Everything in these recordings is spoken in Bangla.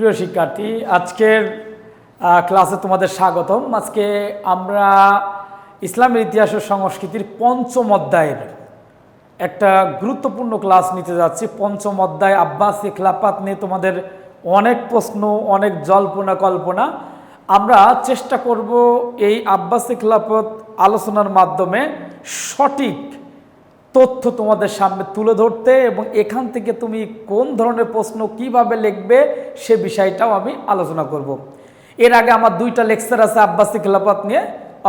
প্রিয় শিক্ষার্থী, আজকের ক্লাসে তোমাদের স্বাগতম। আজকে আমরা ইসলামের ইতিহাস ও সংস্কৃতির পঞ্চম অধ্যায়ের একটা গুরুত্বপূর্ণ ক্লাস নিতে যাচ্ছি। পঞ্চম অধ্যায়, আব্বাসি খেলাপাত নিয়ে তোমাদের অনেক প্রশ্ন, অনেক জল্পনা, কল্পনা। আমরা চেষ্টা করব এই আব্বাসি খেলাপত আলোচনার মাধ্যমে সঠিক তথ্য তোমাদের সামনে তুলে ধরতে এবং এখান থেকে তুমি কোন ধরনের প্রশ্ন কীভাবে লিখবে সে বিষয়টাও আমি আলোচনা করব। এর আগে আমার দুইটা লেকচার আছে আব্বাসি খেলাপাত নিয়ে,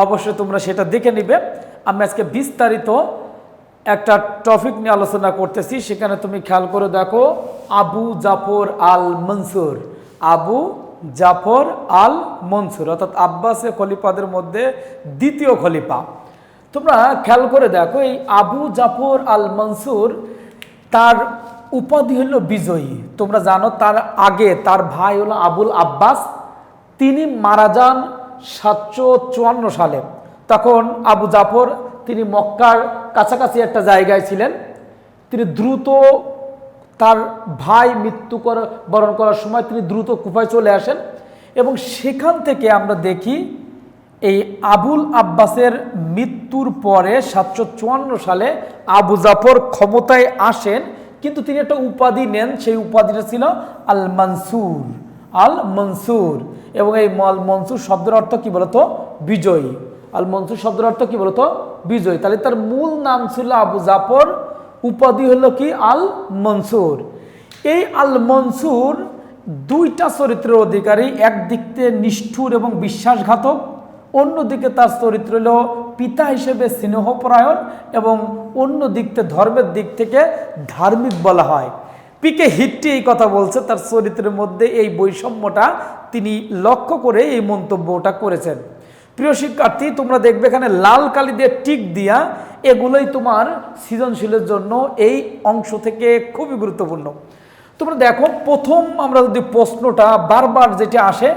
অবশ্যই তোমরা সেটা দেখে নিবে। আমি আজকে বিস্তারিত একটা টপিক নিয়ে আলোচনা করতেছি, সেখানে তুমি খেয়াল করে দেখো, আবু জাফর আল মনসুর আবু জাফর আল মনসুর অর্থাৎ আব্বাসে খলিফাদের মধ্যে দ্বিতীয় খলিফা। তোমরা খেয়াল করে দেখো, এই আবু জাফর আল মনসুর তার উপাধি হলো বিজয়ী। তোমরা জানো তার আগে তার ভাই হলো আবুল আব্বাস, তিনি মারা যান সাতশো চুয়ান্ন সালে। তখন আবু জাফর তিনি মক্কার কাছাকাছি একটা জায়গায় ছিলেন। তিনি দ্রুত তার ভাই মৃত্যু বরণ করার সময় তিনি দ্রুত কুফায় চলে আসেন এবং সেখান থেকে আমরা দেখি এই আবুল আব্বাসের মৃত্যুর পরে সাতশো চুয়ান্ন সালে আবু জাফর ক্ষমতায় আসেন, কিন্তু তিনি একটা উপাধি নেন, সেই উপাধিটা ছিল আল মনসুর আল মনসুর এবং এই আল মনসুর শব্দের অর্থ কি বলতো? বিজয়ী। আল মনসুর শব্দের অর্থ কি বলতো? বিজয়ী। তাহলে তার মূল নাম ছিল আবু জাফর, উপাধি হলো কি? আল মনসুর এই আল মনসুর দুইটা চরিত্রের অধিকারী, একদিক থেকে নিষ্ঠুর এবং বিশ্বাসঘাতক অন্যদিকে তার চরিত্র হল পিতা হিসেবে স্নেহপরায়ণ এবং অন্য দিক থেকে ধর্মের দিক থেকে ধার্মিক বলা হয়। পিকে হিট্টি এই কথা বলছে, তার চরিত্রের মধ্যে এই বৈষম্যটা তিনি লক্ষ্য করে এই মন্তব্যটা করেছেন। প্রিয় শিক্ষার্থী, তোমরা দেখবে এখানে লাল কালি দিয়ে টিক দিয়া এগুলোই তোমার সৃজনশীলের জন্য এই অংশ থেকে খুবই গুরুত্বপূর্ণ। তোমরা দেখো, প্রথম আমরা যদি প্রশ্নটা বারবার যেটা আসে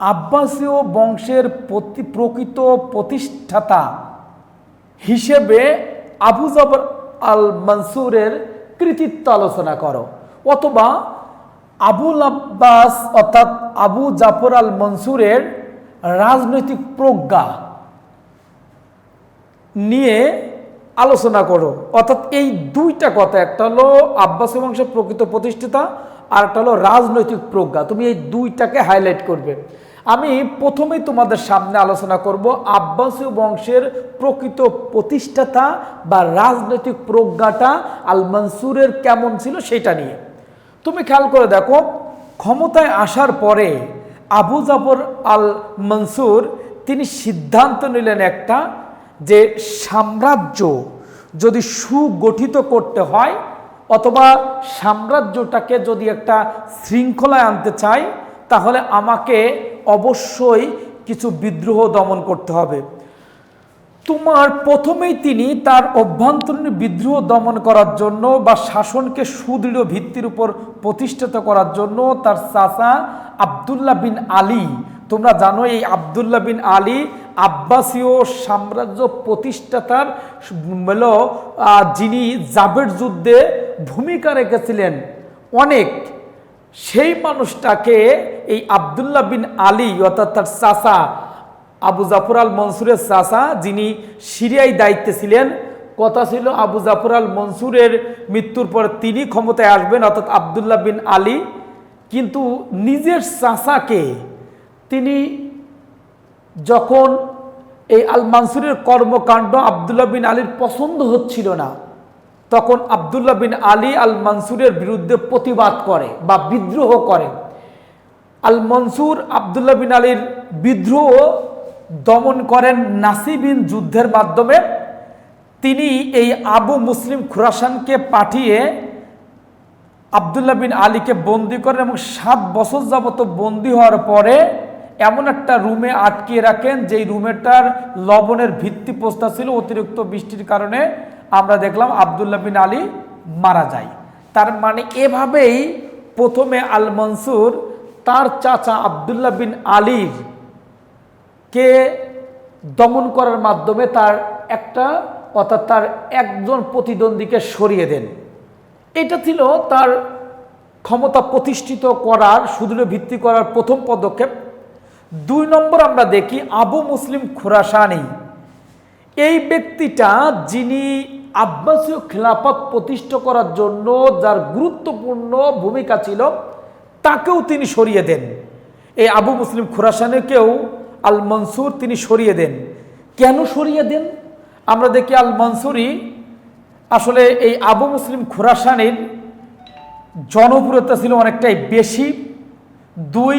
আব্বাসীয় বংশের প্রতি প্রকৃত প্রতিষ্ঠাতা হিসেবে আবু জাফর আল মনসুরের কৃতিত্ব আলোচনা করো। অথবা আবুল আব্বাস অর্থাৎ আবু জাফর আল মনসুরের রাজনৈতিক প্রজ্ঞা নিয়ে আলোচনা করো। অর্থাৎ এই দুইটা কথা, একটা হলো আব্বাসী বংশের প্রকৃত প্রতিষ্ঠিতা আর একটা হলো রাজনৈতিক প্রজ্ঞা। তুমি এই দুইটাকে হাইলাইট করবে। আমি প্রথমেই তোমাদের সামনে আলোচনা করব আব্বাসীয় বংশের প্রকৃত প্রতিষ্ঠাতা বা রাজনৈতিক প্রজ্ঞাটা আল মনসুরের কেমন ছিল সেটা নিয়ে। তুমি খেয়াল করে দেখো, ক্ষমতায় আসার পরে আবু জাফর আল মনসুর তিনি সিদ্ধান্ত নিলেন একটা যে সাম্রাজ্য যদি সুগঠিত করতে হয় অথবা সাম্রাজ্যটাকে যদি একটা শৃঙ্খলায় আনতে চাই তাহলে আমাকে অবশ্যই কিছু বিদ্রোহ দমন করতে হবে। তোমার প্রথমেই তিনি তার অভ্যন্তরীণ বিদ্রোহ দমন করার জন্য বা শাসনকে সুদৃঢ় ভিত্তির উপর প্রতিষ্ঠিত করার জন্য তার চাচা আবদুল্লাহ বিন আলী, তোমরা জানো এই আবদুল্লাহ বিন আলী আব্বাসীয় সাম্রাজ্য প্রতিষ্ঠাতার হল যিনি জাবের যুদ্ধে ভূমিকা রেখেছিলেন। অনেক সেই মানুষটাকে এই আবদুল্লাহ বিন আলী, অর্থাৎ তার চাচা, আবু জাফর আল মনসুরের চাচা, যিনি সিরিয়ায় দায়িত্বে ছিলেন, কথা ছিল আবু জাফর আল মনসুরের মৃত্যুর পর তিনি ক্ষমতায় আসবেন, অর্থাৎ আবদুল্লাহ বিন আলী। কিন্তু নিজের চাচাকে তিনি যখন এই আল মানসুরের কর্মকাণ্ড আবদুল্লাহ বিন আলীর পছন্দ হচ্ছিল না তখন আবদুল্লাহ বিন আলী আল মানসুরের বিরুদ্ধে প্রতিবাদ করে বা বিদ্রোহ করে। আল মনসুর আবদুল্লাহ বিন আলীর বিদ্রোহ দমন করেন নাসিবিন যুদ্ধের মাধ্যমে। তিনি এই আবু মুসলিম খুরাসানকে পাঠিয়ে আবদুল্লাহ বিন আলীকে বন্দি করেন এবং সাত বছর যাবত বন্দি হওয়ার পরে এমন একটা রুমে আটকিয়ে রাখেন যেই রুমেটার লবণের ভিত্তি পোস্তা ছিল, অতিরিক্ত বৃষ্টির কারণে আমরা দেখলাম আবদুল্লাহ বিন আলী মারা যায়। তার মানে এভাবেই প্রথমে আল মনসুর তার চাচা আবদুল্লাহ বিন আলীর কে দমন করার মাধ্যমে তার একটা, অর্থাৎ তার একজন প্রতিদ্বন্দ্বীকে সরিয়ে দেন। এটা ছিল তার ক্ষমতা প্রতিষ্ঠিত করার, সুদৃঢ় ভিত্তি করার প্রথম পদক্ষেপ। দুই নম্বর আমরা দেখি আবু মুসলিম খোরাসানি। এই ব্যক্তিটা যিনি আব্বাসীয় খেলাফত প্রতিষ্ঠা করার জন্য যার গুরুত্বপূর্ণ ভূমিকা ছিল, তাকেও তিনি সরিয়ে দেন। এই আবু মুসলিম খোরাসানিকেও আল মনসুর তিনি সরিয়ে দেন। কেন সরিয়ে দেন? আমরা দেখি আল মনসুরি আসলে এই আবু মুসলিম খোরাসানির জনপ্রিয়তা ছিল অনেকটাই বেশি। দুই,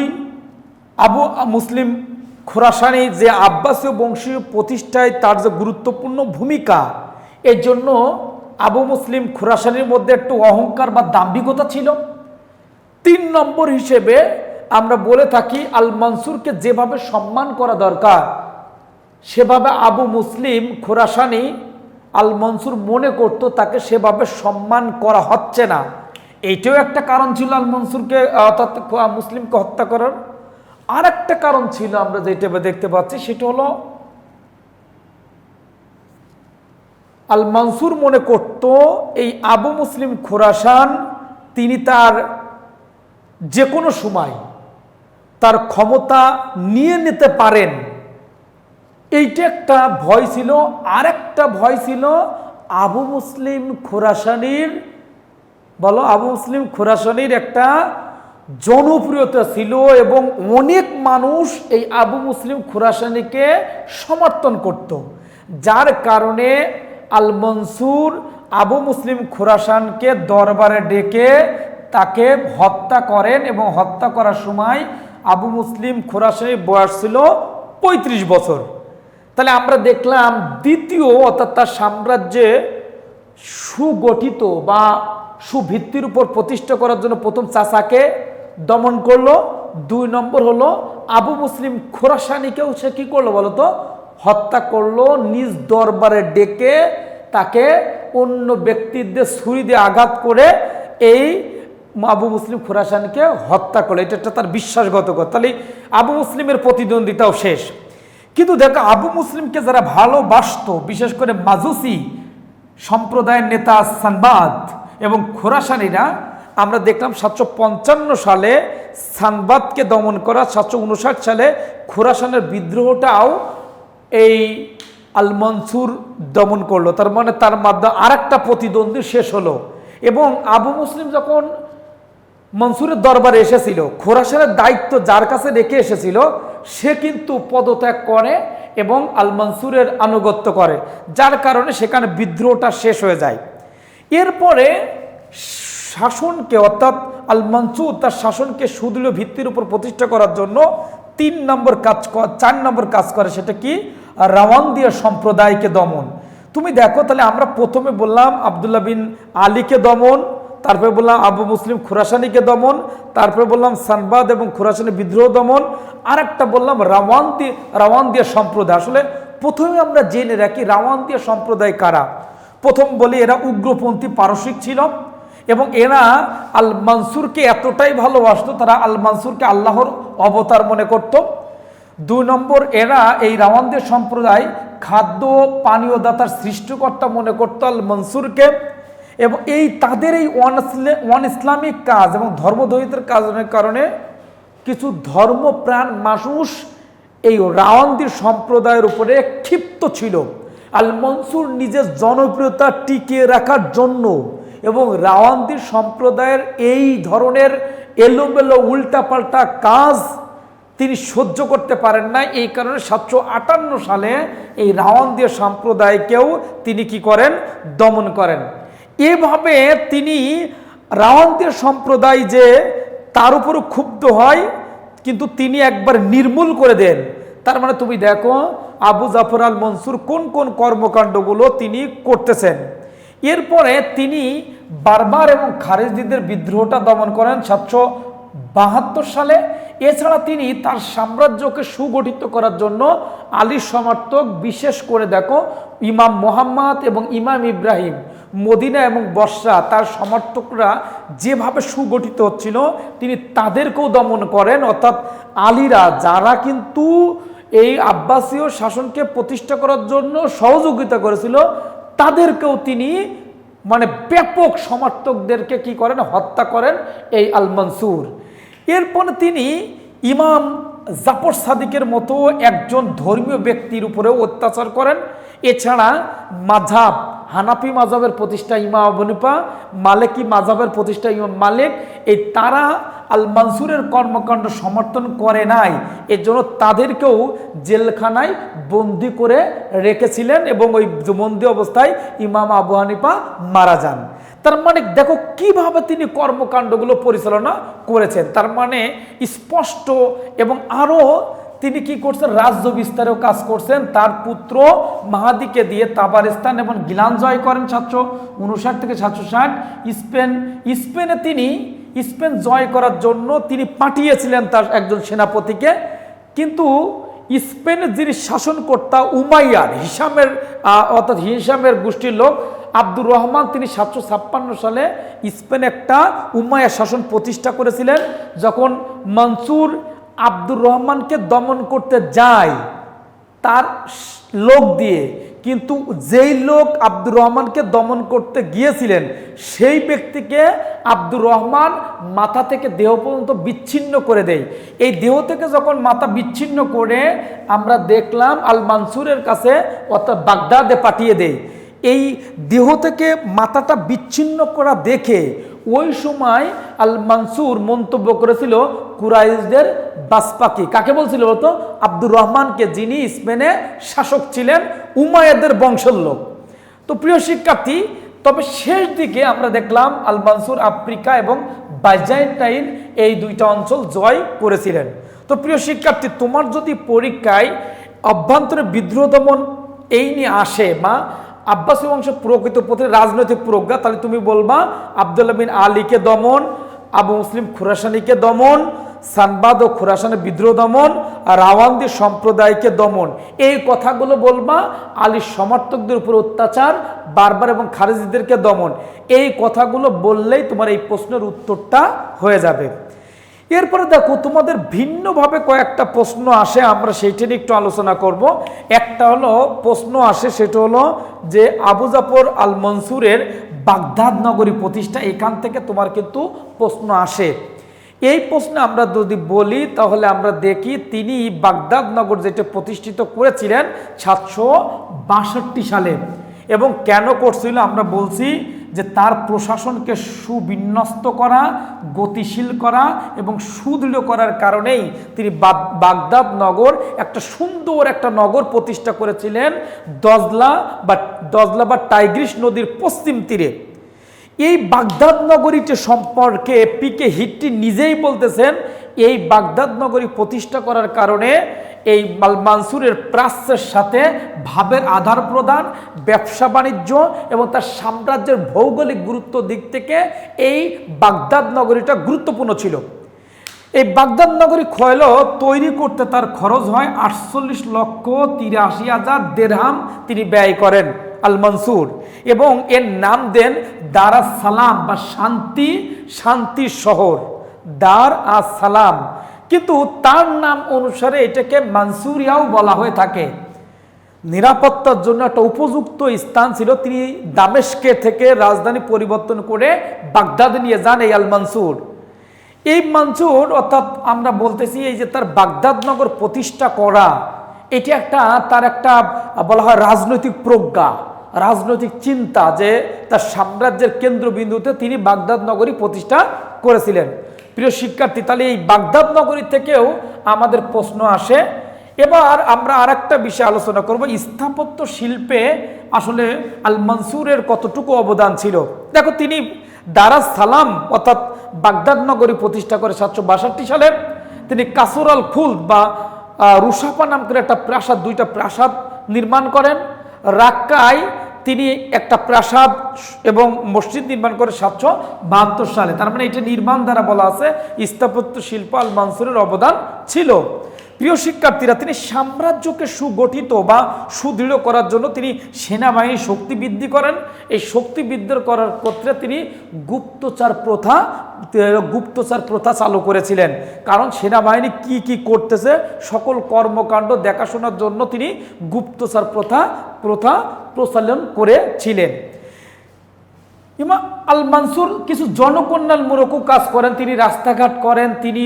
আবু মুসলিম খুরাসানি যে আব্বাসীয় বংশীয় প্রতিষ্ঠায় তার যে গুরুত্বপূর্ণ ভূমিকা এর জন্য আবু মুসলিম খুরাসানির মধ্যে একটু অহংকার বা দাম্ভিকতা ছিল। তিন নম্বর হিসেবে আমরা বলে থাকি, আল মনসুরকে যেভাবে সম্মান করা দরকার, সেভাবে আবু মুসলিম খোরাসানি আল মনসুর মনে করত তাকে সেভাবে সম্মান করা হচ্ছে না। এইটাও একটা কারণ ছিল আল মনসুরকে অর্থাৎ মুসলিমকে হত্যা করার। আর একটা কারণ ছিল আমরা যেটা দেখতে পাচ্ছি, সেটা হলো আল মনসুর মনে করত, এই আবু মুসলিম খোরাসান, তিনি তার যে কোনো সময় তার ক্ষমতা নিয়ে নিতে পারেন। এইটা একটা ভয় ছিল। আর একটা ভয় ছিল আবু মুসলিম খোরাসানির, বলো আবু মুসলিম খোরাসানির একটা জনপ্রিয়তা ছিল এবং অনেক মানুষ এই আবু মুসলিম খোরাসানিকে সমর্থন করত। যার কারণে আল মনসুর আবু মুসলিম খুরাসানকে দরবারে ডেকে তাকে হত্যা করেন এবং হত্যা করার সময় আবু মুসলিম খোরাসানির বয়স ছিল ৩৫ বছর। তাহলে আমরা দেখলাম দ্বিতীয় অর্থাৎ তার সাম্রাজ্যে সুগঠিত বা সুভিত্তির উপর প্রতিষ্ঠা করার জন্য প্রথম চাচাকে দমন করল। দুই নম্বর হলো আবু মুসলিম খোরাসানিকেও সে কি করল বলতো? হত্যা করল, নিজ দরবারে ডেকে তাকে অন্য ব্যক্তিদের ছুরি দিয়ে আঘাত করে এই আবু মুসলিম খুরাসানকে হত্যা করল। এটা একটা তার বিশ্বাসগত কথা তাহলে আবু মুসলিমের প্রতিদ্বন্দ্বিতাও শেষ। কিন্তু দেখো, আবু মুসলিমকে যারা ভালোবাসত, বিশেষ করে মাজুসি সম্প্রদায়ের নেতা সানবাদ এবং খোরাসানিরা, আমরা দেখলাম সাতশো পঞ্চান্ন সালে সানবাদকে দমন করা, সাতশো উনষাট সালে খোরাসানের বিদ্রোহটাও এই আল মনসুর দমন করল। তার মানে তার মাধ্যমে আর একটা প্রতিদ্বন্দ্বী শেষ হলো। এবং আবু মুসলিম যখন মনসুরের দরবারে এসেছিল, খোরাসানের দায়িত্ব যার কাছে রেখে এসেছিল, সে কিন্তু পদত্যাগ করে এবং আল মনসুরের আনুগত্য করে, যার কারণে সেখানে বিদ্রোহটা শেষ হয়ে যায়। এরপরে শাসনকে, অর্থাৎ আল মনসুর তার শাসনকে সুদৃঢ় ভিত্তির উপর প্রতিষ্ঠা করার জন্য তিন নম্বর কাজ চার নম্বর কাজ করে, সেটা কি? রাওয়ান্দিয়া সম্প্রদায়কে দমন। তুমি দেখো, তাহলে আমরা প্রথমে বললাম আবদুল্লাহ বিন আলীকে দমন, তারপরে বললাম আবু মুসলিম খুরাসানিকে দমন, তারপরে বললাম সানবাদ এবং খুরাসানি বিদ্রোহ দমন আর একটা বললাম রাওয়ান্দি রাওয়ান্দিয়া সম্প্রদায়। আসলে প্রথমে আমরা জেনে রাখি রাওয়ান্দিয়া সম্প্রদায় কারা। প্রথম বলি, এরা উগ্রপন্থী পারসিক ছিল এবং এরা আল মানসুরকে এতটাই ভালোবাসত, তারা আল মানসুরকে আল্লাহর অবতার মনে করত। দুই নম্বর এরা এই রাওয়ানদের সম্প্রদায় খাদ্য পানীয় দাতার সৃষ্টিকর্তা মনে করতো আল মনসুরকে এবং এই তাদের এই ওয়ান ইসলামিক কাজ এবং ধর্মদহিতের কাজের কারণে কিছু ধর্মপ্রাণ মানুষ এই রাওয়ান্দির সম্প্রদায়ের উপরে ক্ষিপ্ত ছিল। আল মনসুর নিজের জনপ্রিয়তা টিকিয়ে রাখার জন্য এবং রাওয়ান্দির সম্প্রদায়ের এই ধরনের এলোমেলো উল্টাপাল্টা কাজ তিনি সহ্য করতে পারেন না এই কারণে সাতশো আটান্ন সালে এই রাওয়ান্দিয়া সম্প্রদায়কেও তিনি কি করেন? দমন করেন। এভাবে তিনি রাওয়ান্দিয়া সম্প্রদায় যে তার উপরও ক্ষুব্ধ হয়, কিন্তু তিনি একবার নির্মূল করে দেন। তার মানে তুমি দেখো, আবু জাফর আল মনসুর কোন কোন কর্মকাণ্ডগুলো তিনি করতেছেন। এরপরে তিনি বারবার এবং খারেজদিদের বিদ্রোহটা দমন করেন সাতশো বাহাত্তর সালে। এছাড়া তিনি তার সাম্রাজ্যকে সুগঠিত করার জন্য আলীর সমর্থক বিশেষ করে দেখো ইমাম মোহাম্মদ এবং ইমাম ইব্রাহিম, মদিনা এবং বর্ষা তার সমর্থকরা যেভাবে সুগঠিত হচ্ছিল, তিনি তাদেরকেও দমন করেন। অর্থাৎ আলীরা যারা কিন্তু এই আব্বাসীয় শাসনকে প্রতিষ্ঠা করার জন্য সহযোগিতা করেছিল, তাদেরকেও তিনি মানে ব্যাপক সমর্থকদেরকে কি করেন? হত্যা করেন এই আল মনসুর এরপরে তিনি ইমাম জাফর সাদিকের মতো একজন ধর্মীয় ব্যক্তির উপরেও অত্যাচার করেন। এছাড়া মাঝাব হানাফি মাজাবের প্রতিষ্ঠা ইমা আবনিপা মালিকি মাজাবের প্রতিষ্ঠা ইমাম মালিক, এই তারা আল মানসুরের কর্মকাণ্ড সমর্থন করে নাই। এর জন্য তাদেরকেও জেলখানায় বন্দি করে রেখেছিলেন এবং ওই বন্দি অবস্থায় ইমাম আবু হানিফা মারা যান। তার মানে দেখো কীভাবে তিনি কর্মকাণ্ডগুলো পরিচালনা করেছেন। তার মানে স্পষ্ট এবং আরও তিনি কি করছেন? রাজ্য বিস্তারেও কাজ করছেন। তার পুত্র মাহাদিকে দিয়ে তাবারিস্তান এবং গিলান জয় করেন সাতশো উনষাট থেকে সাতশো ষাট। স্পেন, স্পেনে তিনি স্পেন জয় করার জন্য তিনি পাঠিয়েছিলেন তার একজন সেনাপতিকে। কিন্তু স্পেনের যিনি শাসনকর্তা উমাইয়ার হিসামের অর্থাৎ হিসামের গোষ্ঠীর লোক আব্দুর রহমান, তিনি সাতশো ছাপ্পান্ন সালে স্পেন একটা উমাইয়া শাসন প্রতিষ্ঠা করেছিলেন। যখন মনসুর আব্দুর রহমানকে দমন করতে যায় তার লোক দিয়ে। কিন্তু যেই লোক আব্দুর রহমানকে দমন করতে গিয়েছিলেন, সেই ব্যক্তিকে আব্দুর রহমান মাথা থেকে দেহ পর্যন্ত বিচ্ছিন্ন করে দেয়। এই দেহ থেকে যখন মাথা বিচ্ছিন্ন করে আমরা দেখলাম আল মানসুরের কাছে অর্থাৎ বাগদাদে পাঠিয়ে দেয়। এই দেহ থেকে মাথাটা বিচ্ছিন্ন করা দেখে ওই সময় আল মানসুর মন্তব্য করেছিল কুরাইশদের বাসপাকি কাকে বলছিল বলতো? আব্দুর রহমানকে, যিনি স্পেনে শাসক ছিলেন উমায়েদের বংশের লোক তো প্রিয় শিক্ষার্থী, তবে শেষ দিকে আমরা দেখলাম আল মানসুর আফ্রিকা এবং বাইজাইন্টাইন এই দুইটা অঞ্চল জয় করেছিলেন। তো প্রিয় শিক্ষার্থী, তোমার যদি পরীক্ষায় অভ্যন্তরে বিদ্রোহ দমন এই নিয়ে আসে বা আব্বাসী বংশ প্রকৃত পথে রাজনৈতিক প্রজ্ঞা। তাহলে তুমি বলবা, আবদুল্লাহ বিন আলীকে দমন, আবু মুসলিম খুরাসানিকে দমন, সানবাদ ও খুরাসানের বিদ্রোহ দমন রাওয়ান্দি সম্প্রদায়কে দমন। এই কথাগুলো বলবা, আলীর সমর্থকদের উপর অত্যাচার, বারবার এবং খারেজিদেরকে দমন। এই কথাগুলো বললেই তোমার এই প্রশ্নের উত্তরটা হয়ে যাবে। এরপরে দেখো, তোমাদের ভিন্নভাবে কয়েকটা প্রশ্ন আসে, আমরা সেইটা নিয়ে একটু আলোচনা করব। একটা হলো, প্রশ্ন আসে, সেটা হলো যে আবু জাফর আল মনসুরের বাগদাদ নগরী প্রতিষ্ঠা, এখান থেকে তোমার কিন্তু প্রশ্ন আসে। এই প্রশ্নে আমরা যদি বলি, তাহলে আমরা দেখি তিনি বাগদাদ নগর যেটা প্রতিষ্ঠিত করেছিলেন সাতশো বাষট্টি সালে। এবং কেন করছিল আমরা বলছি যে তার প্রশাসনকে সুবিন্যস্ত করা, গতিশীল করা এবং সুদৃঢ় করার কারণেই তিনি বাগ- বাগদাদ নগর একটা সুন্দর একটা নগর প্রতিষ্ঠা করেছিলেন দজলা বা দজলা বা টাইগ্রিস নদীর পশ্চিম তীরে। এই বাগদাদ নগরীটি সম্পর্কে পিকে হিটটি নিজেই বলতেছেন, এই বাগদাদ নগরী প্রতিষ্ঠা করার কারণে এই মানসুরের প্রাচ্যের সাথে ভাবের আধার প্রদান, ব্যবসা বাণিজ্য এবং তার সাম্রাজ্যের ভৌগোলিক গুরুত্ব দিক থেকে এই বাগদাদ নগরীটা গুরুত্বপূর্ণ ছিল। এই বাগদাদ নগরী খয়ল তৈরি করতে তার খরচ হয় আটচল্লিশ লক্ষ তিরাশি হাজার দেড়হাম তিনি ব্যয় করেন আল মনসুর এবং এর নাম দেন দারাস সালাম বা শান্তি শান্তি শহর। দার আস সালাম কিন্তু তার নাম অনুসারে এটাকে মানসুরিয়াও বলা হয়ে থাকে। নিরাপত্তার জন্য একটা উপযুক্ত স্থান ছিল। তিনি দামেশকে থেকে রাজধানী পরিবর্তন করে বাগদাদ নিয়ে যান এই আল মানসুর এই মানসুর, অর্থাৎ আমরা বলতেছি এই যে তার বাগদাদ নগর প্রতিষ্ঠা করা, এটি একটা তার একটা বলা হয় রাজনৈতিক প্রজ্ঞা, রাজনৈতিক চিন্তা যে তার সাম্রাজ্যের কেন্দ্রবিন্দুতে তিনি বাগদাদ নগরী প্রতিষ্ঠা করেছিলেন। প্রিয় শিক্ষার্থী, তাহলে এই বাগদাদ নগরী থেকেও আমাদের প্রশ্ন আসে। এবার আমরা আর একটা বিষয়ে আলোচনা করব। স্থাপত্য শিল্পে আসলে আল মনসুরের কতটুকু অবদান ছিল? দেখো, তিনি দারাজ সালাম অর্থাৎ বাগদাদ নগরী প্রতিষ্ঠা করে সাতশো বাষট্টি সালে। তিনি কাসুর আল খুলদ বা রুসাফা নাম করে একটা প্রাসাদ, দুইটা প্রাসাদ নির্মাণ করেন। রাক্কায় তিনি একটা প্রাসাদ এবং মসজিদ নির্মাণ করে সাতশো বাহাত্তর সালে। তার মানে এটা নির্মাণ দ্বারা বলা আছে, স্থাপত্য শিল্প আল মানসুরের অবদান ছিল। প্রিয় শিক্ষার্থীরা, তিনি সাম্রাজ্যকে সুগঠিত বা সুদৃঢ় করার জন্য তিনি সেনাবাহিনীর শক্তি বৃদ্ধি করেন। এই শক্তি বৃদ্ধি করার ক্ষেত্রে তিনি গুপ্তচার প্রথা গুপ্তচার প্রথা চালু করেছিলেন। কারণ সেনাবাহিনী কি কি করতেছে, সকল কর্মকাণ্ড দেখাশোনার জন্য তিনি গুপ্তচার প্রথা প্রথা প্রচলন করেছিলেন। ইমা আল মানসুর কিছু জনকল্যাণমূলক কাজ করেন, তিনি রাস্তাঘাট করেন, তিনি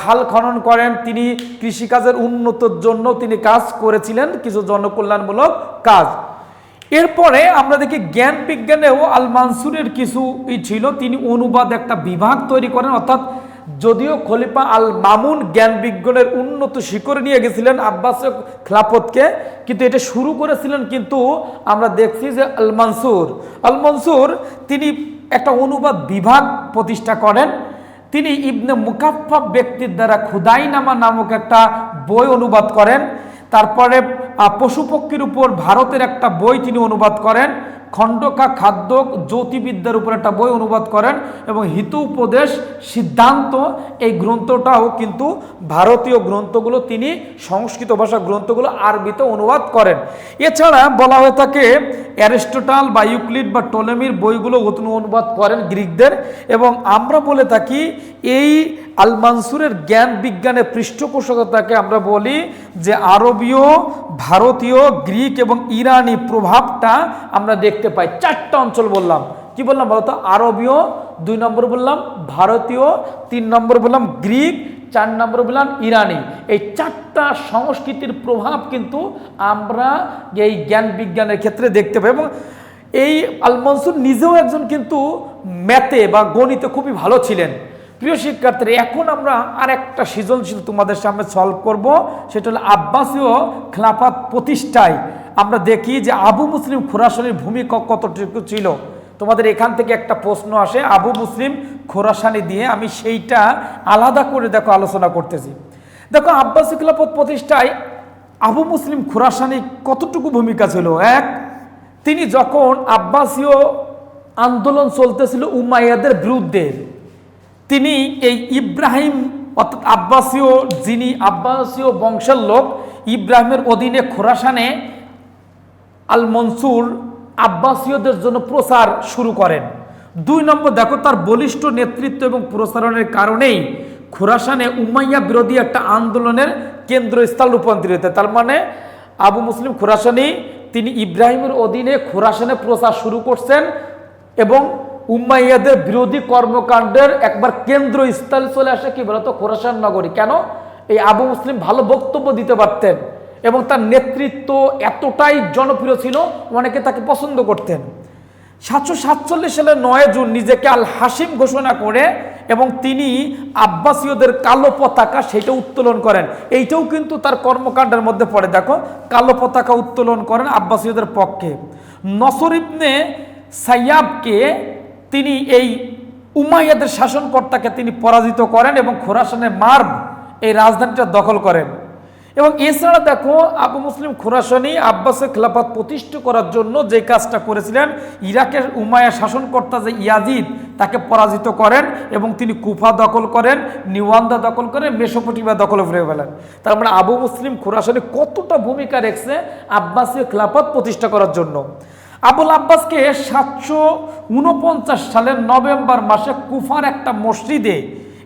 খাল খনন করেন, তিনি কৃষিকাজের উন্নতর জন্য তিনি কাজ করেছিলেন কিছু জনকল্যাণমূলক কাজ। এরপরে আমরা দেখি জ্ঞান বিজ্ঞানেও আল মানসুরের কিছু ছিল, তিনি অনুবাদ একটা বিভাগ তৈরি করেন, অর্থাৎ যদিও খলিফা আল মামুন জ্ঞান বিজ্ঞানের উন্নত শিখরে নিয়ে গেছিলেন আব্বাস খিলাফতকে, কিন্তু এটা শুরু করেছিলেন কিন্তু আমরা দেখছি যে আল মানসুর আল মনসুর তিনি একটা অনুবাদ বিভাগ প্রতিষ্ঠা করেন। তিনি ইবনে মুকাফফা ব্যক্তির দ্বারা খুদাইনামা নামক একটা বই অনুবাদ করেন। তারপরে পশুপক্ষীর উপর ভারতের একটা বই তিনি অনুবাদ করেন। খণ্ডকা খাদ্য জ্যোতিবিদ্যার উপর একটা বই অনুবাদ করেন এবং হিত উপদেশ সিদ্ধান্ত, এই গ্রন্থটাও কিন্তু ভারতীয় গ্রন্থগুলো, তিনি সংস্কৃত ভাষা গ্রন্থগুলো আরবিতে অনুবাদ করেন। এছাড়া বলা হয়ে থাকে, অ্যারিস্টোটাল বা ইউক্লিড বা টলেমির বইগুলো অনুবাদ করেন গ্রিকদের এবং আমরা বলে থাকি, এই আল মানসুরের জ্ঞান বিজ্ঞানের পৃষ্ঠপোষকতাকে আমরা বলি যে আরবীয়, ভারতীয়, গ্রিক এবং ইরানি প্রভাবটা আমরা দেখতে পাই। চারটা অঞ্চল বললাম। কি বললাম বলতো? আরবীয় দুই নম্বর বললাম, ভারতীয় তিন নম্বর বললাম, গ্রিক চার নম্বর বললাম, ইরানি। এই চারটা সংস্কৃতির প্রভাব কিন্তু আমরা এই জ্ঞান বিজ্ঞানের ক্ষেত্রে দেখতে পাই এবং এই আল মনসুর নিজেও একজন কিন্তু ম্যাথে বা গণিতে খুবই ভালো ছিলেন। প্রিয় শিক্ষার্থীরা, এখন আমরা আর একটা সৃজনশীল তোমাদের সামনে সলভ করব। সেটা হলো আব্বাসীয় খেলাফাত প্রতিষ্ঠায়। আমরা দেখি যে আবু মুসলিম খোরাসানির ভূমিকা কতটুকু ছিল। তোমাদের এখান থেকে একটা প্রশ্ন আসে, আবু মুসলিম খোরাসানি দিয়ে আমি সেইটা আলাদা করে দেখো, আলোচনা করতেছি। দেখো আব্বাসী খেলাফত প্রতিষ্ঠায় আবু মুসলিম খোরাসানি কতটুকু ভূমিকা ছিল? এক, তিনি যখন আব্বাসীয় আন্দোলন চলতেছিল উমাইয়াদের বিরুদ্ধে। তিনি এই ইব্রাহিম অর্থাৎ আব্বাসীয়, যিনি আব্বাসীয় বংশের লোক, ইব্রাহিমের অধীনে খোরাসানে আল মনসুর আব্বাসীয়দের জন্য প্রচার শুরু করেন দুই নম্বর, দেখো, তার বলিষ্ঠ নেতৃত্ব এবং প্রচারণের কারণেই খোরাসানে উমাইয়া বিরোধী একটা আন্দোলনের কেন্দ্রস্থল রূপান্তরিত। তার মানে আবু মুসলিম খোরাসানি, তিনি ইব্রাহিমের অধীনে খোরাসানে প্রচার শুরু করছেন এবং উম্মাইয়াদের বিরোধী কর্মকাণ্ডের একবার কেন্দ্রস্থল চলে আসে কি বলতো? খোরাসান নগরী। কেন? এই আবু মুসলিম ভালো বক্তব্য দিতে পারতেন এবং তার নেতৃত্ব এতটাই জনপ্রিয় ছিল, অনেকে তাকে পছন্দ করতেন। সাতশো সাতচল্লিশ সালে নয় জুন নিজেকে আল হাসিম ঘোষণা করে এবং তিনি আব্বাসীয়দের কালো পতাকা সেটা উত্তোলন করেন। এইটাও কিন্তু তার কর্মকাণ্ডের মধ্যে পড়ে। দেখো, কালো পতাকা উত্তোলন করেন আব্বাসীয়দের পক্ষে। নসর ইবনে সাইয়াবকে তিনি এই উমাইয়াদের শাসনকর্তাকে তিনি পরাজিত করেন এবং খোরাসানের মার্ব এই রাজধানীটা দখল করেন। এবং এছাড়া দেখো, আবু মুসলিম খোরাসানি আব্বাসের খেলাফত প্রতিষ্ঠা করার জন্য যে কাজটা করেছিলেন, ইরাকের উমায়া শাসনকর্তা যে ইয়াজিদ, তাকে পরাজিত করেন এবং তিনি কুফা দখল করেন, নিওয়ান্দা দখল করেন মেসোপটিমা দখল করে ফেলেন তার মানে আবু মুসলিম খোরাসানি কতটা ভূমিকা রেখেছে আব্বাসীয় খেলাফত প্রতিষ্ঠা করার জন্য। আবুল আব্বাসকে সাতশো উনপঞ্চাশ সালের নভেম্বর মাসে কুফার একটা মসজিদে,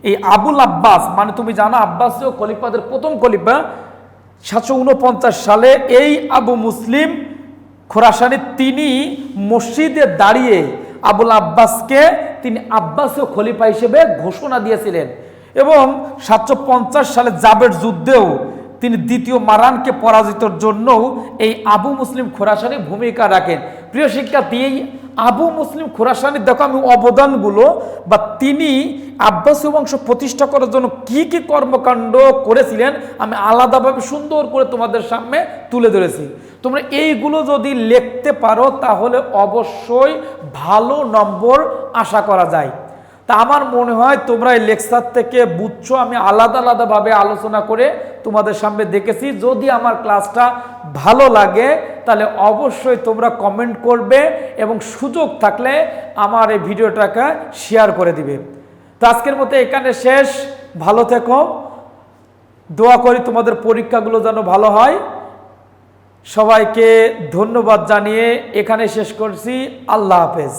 এই আবুল আব্বাস মানে তুমি জানো আব্বাসীয় খলিফাদের প্রথম খলিফা, সাতশো উনপঞ্চাশ সালে এই আবু মুসলিম খোরাসানি তিনি মসজিদে দাঁড়িয়ে আবুল আব্বাসকে তিনি আব্বাসীয় খলিফা হিসেবে ঘোষণা দিয়েছিলেন। এবং সাতশো পঞ্চাশ সালে জাবের যুদ্ধেও তিনি দ্বিতীয় মারানকে পরাজিতর জন্যও এই আবু মুসলিম খোরাসানি ভূমিকা রাখেন। প্রিয় শিক্ষার্থী এই আবু মুসলিম খোরাসানির দেখো আমি অবদানগুলো, বা তিনি আব্বাসী বংশ প্রতিষ্ঠা করার জন্য কি কি কর্মকাণ্ড করেছিলেন, আমি আলাদাভাবে সুন্দর করে তোমাদের সামনে তুলে ধরেছি। তোমরা এইগুলো যদি লিখতে পারো, তাহলে অবশ্যই ভালো নম্বর আশা করা যায়। তা আমার মনে হয় তোমরা এই লেকচার থেকে বুঝছ, আমি আলাদা আলাদাভাবে আলোচনা করে তোমাদের সামনে দেখেছি। যদি আমার ক্লাসটা ভালো লাগে, তাহলে অবশ্যই তোমরা কমেন্ট করবে এবং সুযোগ থাকলে আমার এই ভিডিওটাকে শেয়ার করে দিবে। তো আজকের মতো এখানে শেষ। ভালো থেকো। দোয়া করি তোমাদের পরীক্ষাগুলো যেন ভালো হয়। সবাইকে ধন্যবাদ জানিয়ে এখানে শেষ করছি। আল্লাহ হাফেজ।